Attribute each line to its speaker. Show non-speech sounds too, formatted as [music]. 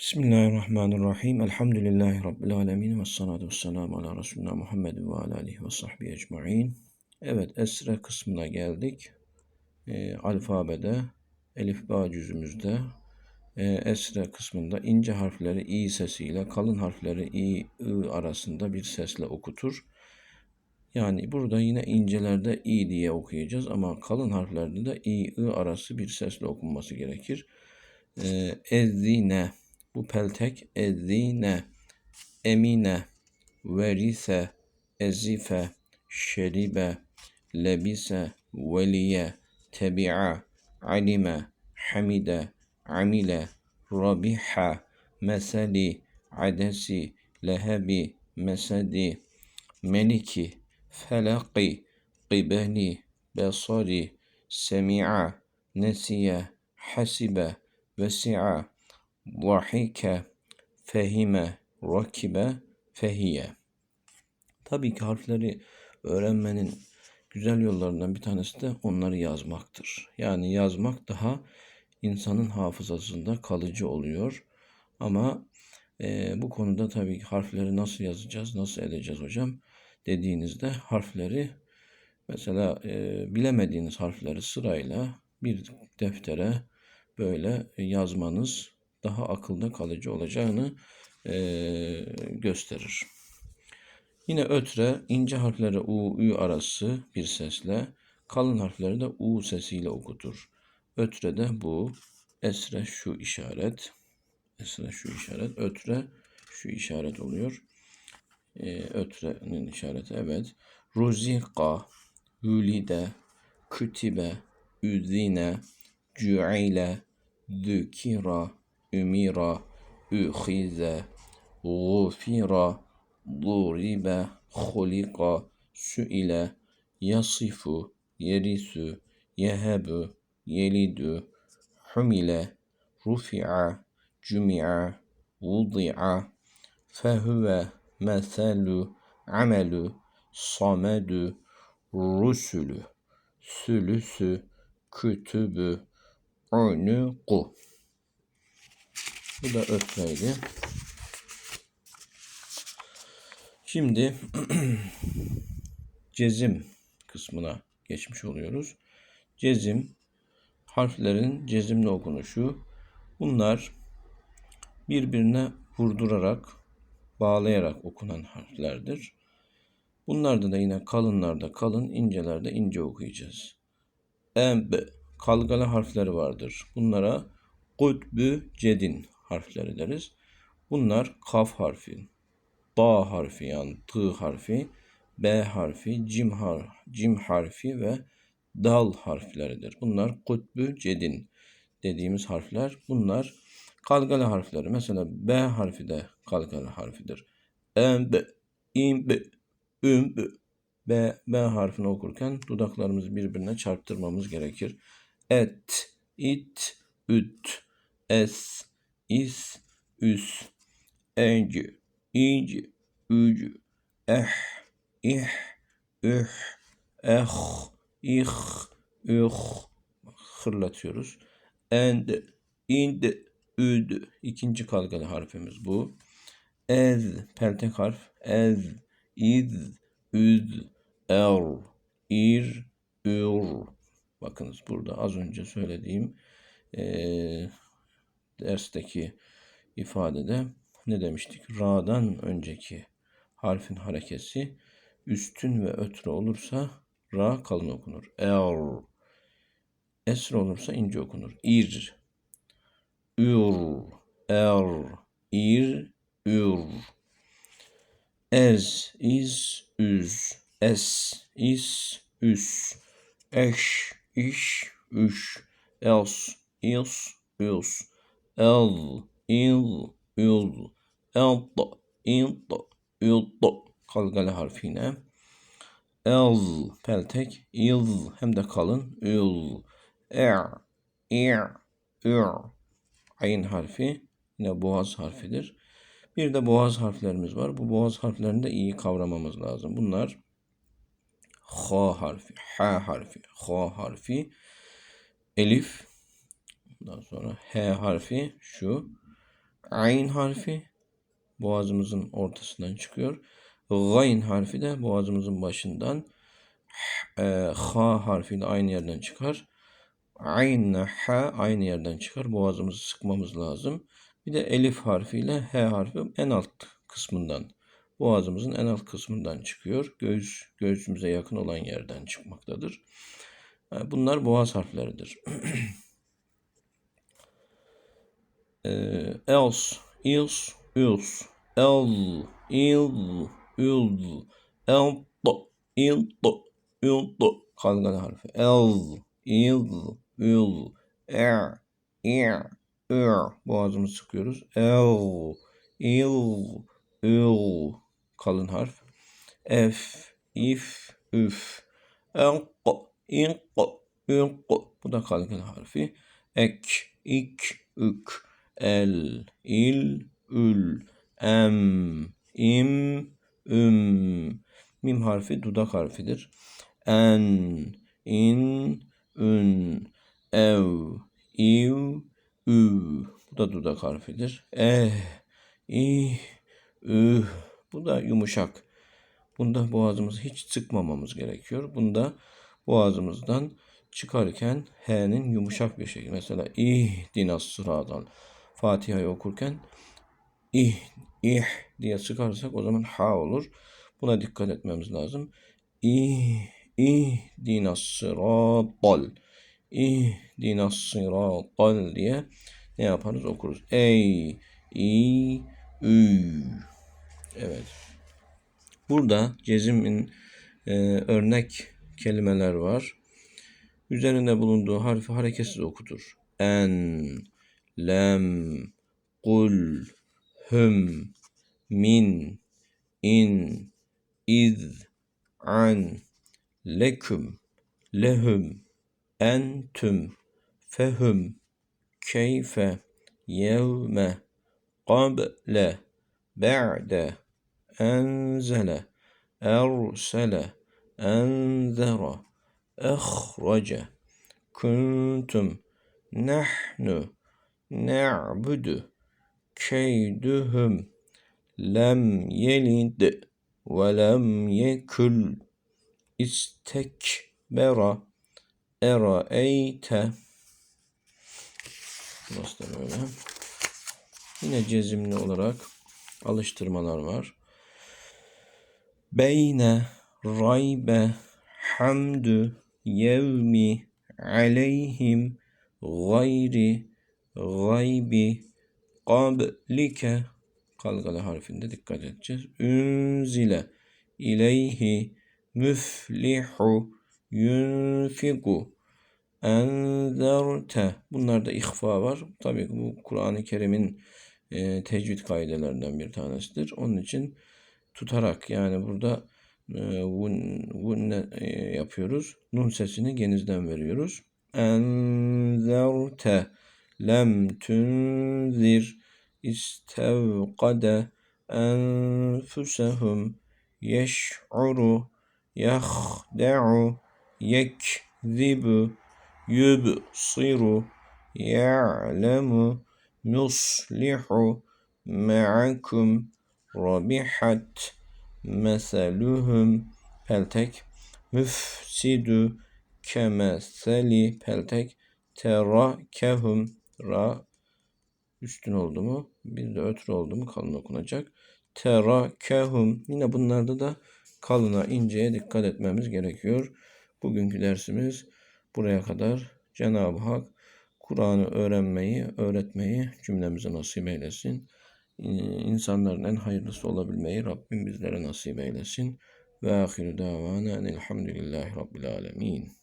Speaker 1: Bismillahirrahmanirrahim. Elhamdülillahi Rabbil alemin. Ve salatu ve selamu ala Resulina Muhammed ve ala alihi ve sahbihi ecma'in. Evet, esre kısmına geldik. E, alfabede, elif ba e, esre kısmında ince harfleri i sesiyle kalın harfleri i, ı arasında bir sesle okutur. Yani burada yine incelerde i diye okuyacağız ama kalın harflerde de i, ı arası bir sesle okunması gerekir. E, ezzine bu peltek ezzine, emine, verise, ezife, şeribe, lebise, veliye, tebi'a, alime, hamide, amile, rabiha, meseli, adesi, lehebi, mesedi, meliki, felaki, qibeli, besari, semi'a, nesiye, hasibe, vesi'a, Vahike, fehime, rakibe, fehiye. Tabii ki harfleri öğrenmenin güzel yollarından bir tanesi de onları yazmaktır. Yani yazmak daha insanın hafızasında kalıcı oluyor. Ama e, bu konuda tabii ki harfleri nasıl yazacağız, nasıl edeceğiz hocam dediğinizde harfleri mesela e, bilemediğiniz harfleri sırayla bir deftere böyle yazmanız daha akılda kalıcı olacağını e, gösterir. Yine ötre ince harfleri u, ü arası bir sesle, kalın harfleri de u sesiyle okutur. Ötre de bu, esre şu işaret, esre şu işaret, ötre şu işaret oluyor. E, ötrenin işareti evet. Ruzika, hülide, kütibe, üzine, cü'ile, zükira, ümira, ühize, gufira, duribe, hulika, süile, yasifu, yerisu, yehebu, yelidu, humile, rufi'a, cümi'a, vudi'a, fehüve, meselu, amelu, samedu, rusulü, sülüsü, kütübü, unuku. Bu da ötreydi. Şimdi [clears throat] cezim kısmına geçmiş oluyoruz. Cezim harflerin cezimle okunuşu. Bunlar birbirine vurdurarak, bağlayarak okunan harflerdir. Bunlarda da yine kalınlarda kalın, incelerde ince okuyacağız. Emb, kalgalı harfleri vardır. Bunlara kutbü cedin harfleri deriz. Bunlar kaf harfi, da harfi yani t harfi, b harfi, cim, har, cim harfi ve dal harfleridir. Bunlar kutbü cedin dediğimiz harfler. Bunlar kalgalı harfleri. Mesela B harfi de kalgalı harfidir. Emb, imb, ümb. B, B harfini okurken dudaklarımızı birbirine çarptırmamız gerekir. Et, it, üt, es, is, üs, enci, inci, ücü, eh, ih, üh, eh, ih, üh hırlatıyoruz. End, ind, üd. ikinci kalgalı harfimiz bu. Ez, peltek harf. Ez, iz, üz, er, ir, ür. Bakınız burada az önce söylediğim e, dersteki ifadede ne demiştik? Ra'dan önceki harfin harekesi üstün ve ötre olursa ra kalın okunur. Er. Esr olursa ince okunur. İr. Ür. Er. İr. Ür. Ez. İz. Üz. Es. İs üs. Eş iş üş els is üs el, il, ül, eld, ind, üld. Kalgalı harfiyle. El, peltek, il, hem de kalın, ül, er, ir, ür. Ayın harfi yine boğaz harfidir. Bir de boğaz harflerimiz var. Bu boğaz harflerini de iyi kavramamız lazım. Bunlar H harfi, H harfi, H harfi, Elif, Ondan sonra H harfi şu. Ayn harfi boğazımızın ortasından çıkıyor. Gayn harfi de boğazımızın başından. E, ha harfi de aynı yerden çıkar. Ayn ha aynı yerden çıkar. Boğazımızı sıkmamız lazım. Bir de elif harfiyle H harfi en alt kısmından. Boğazımızın en alt kısmından çıkıyor. Göğüs, göğsümüze yakın olan yerden çıkmaktadır. E, bunlar boğaz harfleridir. e, else, else, else, el, il, ül, el, il, il, do. Kalgalı harfi. El, il, ül, er, er, er. Boğazımızı sıkıyoruz. El, il, ül. Kalın harf. F, if, üf. Enko, inko, inko. Bu da kalın harfi. Ek, ik, ük. El, il, ül. Em, im, üm. Mim harfi dudak harfidir. En, in, ün. Ev, iv, üv. Bu da dudak harfidir. Eh, ih, üh. Bu da yumuşak. Bunda boğazımızı hiç sıkmamamız gerekiyor. Bunda boğazımızdan çıkarken H'nin yumuşak bir şekilde. Mesela ihdinas sıradan Fatiha'yı okurken ih, ih diye sıkarsak o zaman ha olur. Buna dikkat etmemiz lazım. İh, ihdinas sıratal. İhdinas sıratal diye ne yaparız okuruz. Ey, i, ü. Evet. Burada cezimin e, örnek kelimeler var. Üzerinde bulunduğu harfi hareketsiz okutur. En, lem, kul, hüm, min, in, iz, an, leküm, lehüm, entüm, fehüm, keyfe, yevme, qable, enzele, ersele, enzere, ehrece, kuntum, nehnu, ne'budu, keyduhum, lem yelid ve lem yekül, istekbera, eraeyte. Burası. Yine cezimli olarak alıştırmalar var. Beyne raybe hamdü yevmi aleyhim gayri gaybi qablike kalgalı harfinde dikkat edeceğiz. Ünzile ileyhi müflihu yunfiku enzerte bunlarda ihfa var. Tabii ki bu Kur'an-ı Kerim'in e, tecvid kaidelerinden bir tanesidir. Onun için tutarak yani burada e, vun, e, yapıyoruz. Nun sesini genizden veriyoruz. Enzerte lem tunzir istevkade enfusehum yeş'uru yahde'u yekzibu yubsiru ya'lemu yuslihu ma'akum rabihat meseluhum peltek müfsidu kemeseli peltek terakehum ra üstün oldu mu bir de ötürü oldu mu kalın okunacak terakehum yine bunlarda da kalına inceye dikkat etmemiz gerekiyor. Bugünkü dersimiz buraya kadar. Cenab-ı Hak Kur'an'ı öğrenmeyi, öğretmeyi cümlemize nasip eylesin. Ee, insanların en hayırlısı olabilmeyi Rabbim bizlere nasip eylesin. Ve ahiru davana elhamdülillahi rabbil alemin.